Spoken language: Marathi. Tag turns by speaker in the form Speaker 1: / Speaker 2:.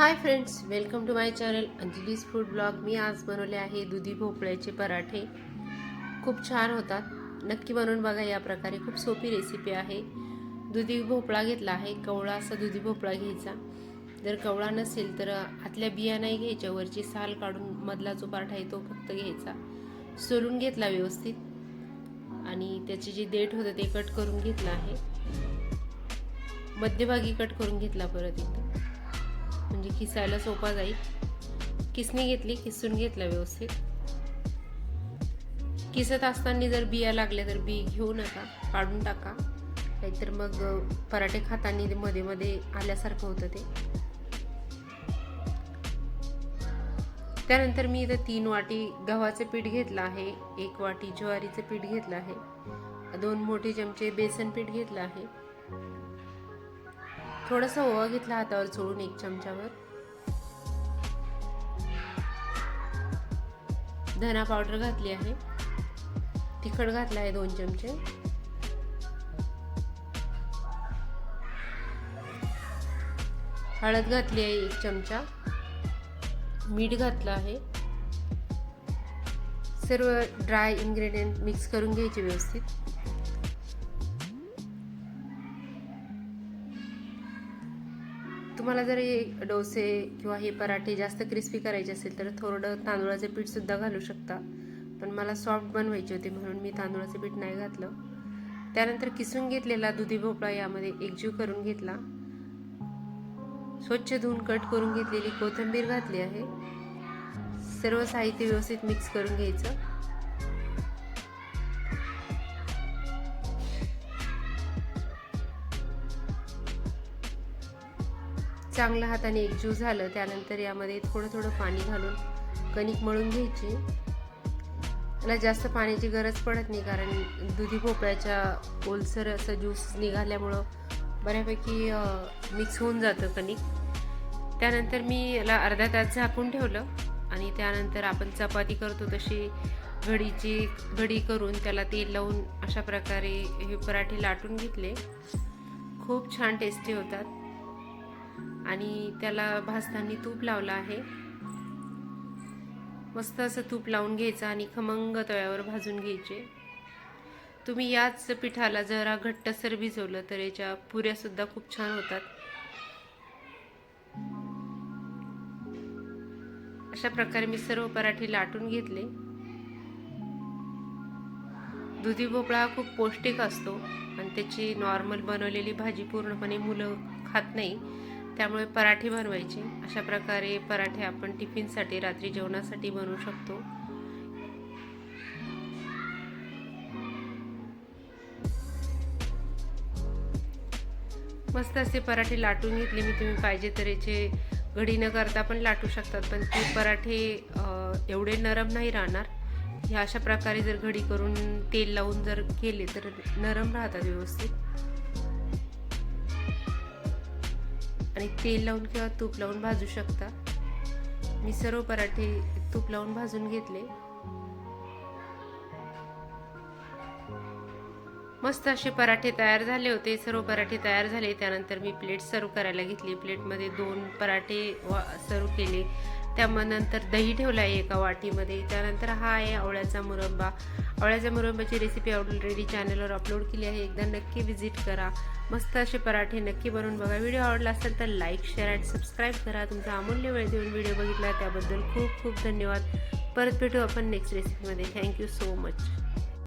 Speaker 1: Hi friends welcome to my channel Anjali's food blog मी आज बनवले आहे दुधी भोपळ्याचे पराठे. खूप छान होतात. नक्की बनवून बघा या प्रकारे खूप सोपी रेसिपी आहे. दुधी भोपळा घेतला आहे. कवळा असा दुधी भोपळा घ्यायचा. जर कवळा नसेल तर आतल्या बिया नाही घ्यायच्या. वरची साल काढून मधला जो पराठा आहे तो फक्त घ्यायचा. सोलून घेतला व्यवस्थित. आणि त्याचे जे देठ होतं ते कट करून घेतलं आहे. मध्यभागी कट करून घेतला परत एकदा म्हणजे किसायला सोपा जाईल. किसणी घेतली किसून घेतला व्यवस्थित. किसत असताना जर बिया लागल्या तर बी घेऊ नका काढून टाका. नाहीतर मग पराठे खाताना मध्ये मध्ये आल्यासारखं होतं ते. त्यानंतर मी इथं तीन वाटी गव्हाचे पीठ घेतलं आहे एक वाटी ज्वारीचं पीठ घेतलं आहे दोन मोठे चमचे बेसन पीठ घेतलं आहे. थोडासा ओवा घेतला हातावर चोळून एक चमचावर धना पावडर घातली आहे. तिखट घातला आहे दोन चमचे. हळद घातली आहे एक चमचा. मीठ घातलं आहे. सर्व ड्राय इन्ग्रेडियंट मिक्स करून घ्यायचे व्यवस्थित. तुम्हाला जर हे डोसे किंवा हे पराठे जास्त क्रिस्पी करायचे असेल तर थोडं तांदूळाचं पीठसुद्धा घालू शकता. पण मला सॉफ्ट बनवायचे होते म्हणून मी तांदूळाचं पीठ नाही घातलं. त्यानंतर किसून घेतलेला दुधी भोपळा यामध्ये एकजीव करून घेतला. स्वच्छ धुवून कट करून घेतलेली कोथिंबीर घातली आहे. सर्व साहित्य व्यवस्थित मिक्स करून घ्यायचं. चांगलं हाताने एकजीव झालं त्यानंतर यामध्ये थोडं थोडं पाणी घालून कणिक मळून घ्यायची. याला जास्त पाण्याची गरज पडत नाही कारण दुधी भोपळ्याच्या ओलसर असं ज्यूस निघाल्यामुळं बऱ्यापैकी मिक्स होऊन जातं कणिक. त्यानंतर मी याला अर्धा तास झाकून ठेवलं आणि त्यानंतर आपण चपाती करतो तशी घडीची घडी करून त्याला तेल लावून अशा प्रकारे हे पराठे लाटून घेतले. खूप छान टेस्टी होतात. आणि त्याला भाजताना तूप लावलं आहे. मस्त असं तूप लावून घ्यायचं आणि खमंग तव्यावर भाजून घ्यायचे. तुम्ही याच पिठाला जरा घट्टसर भिजवलं तर याच्या पुऱ्यासुद्धा खूप छान होतात. अशा प्रकारे मी सर्व पराठे लाटून घेतले. दुधी भोपळा खूप पौष्टिक असतो आणि त्याची नॉर्मल बनवलेली भाजी पूर्णपणे मुलं खात नाही. त्यामुळे पराठे बनवायचे. अशा प्रकारे पराठे आपण टिफिनसाठी रात्री जेवणासाठी बनवू शकतो. मस्त असे पराठे लाटून घेतले मी. तुम्ही पाहिजे तर याचे घडी न करता पण लाटू शकतात पण ते पराठे एवढे नरम नाही राहणार. ह्या अशा प्रकारे जर घडी करून तेल लावून जर केले तर नरम राहतात व्यवस्थित. आणि तेल लावून किंवा तूप लावून भाजू शकता. मी सर्व पराठे तूप लावून भाजून घेतले. मस्त असे पराठे तयार झाले होते. सर्व पराठे तयार झाले. त्यानंतर मी प्लेट सर्व करायला घेतली. प्लेटमध्ये दोन पराठे वा सर्व केले. त्यानंतर दही ठेवलं आहे एका वाटीमध्ये. त्यानंतर हा आहे आवळ्याचा मुरंबा. आवळ्याच्या मुरंबाची रेसिपी ऑलरेडी चॅनलवर अपलोड केली आहे. एकदा नक्की व्हिजिट करा. मस्त असे पराठे नक्की बनवून बघा. व्हिडिओ आवडला असेल तर लाईक शेअर अँड सबस्क्राईब करा. तुमचा अमूल्य वेळ देऊन व्हिडिओ बघितला त्याबद्दल खूप खूप धन्यवाद. परत भेटू आपण नेक्स्ट रेसिपीमध्ये थँक्यू सो मच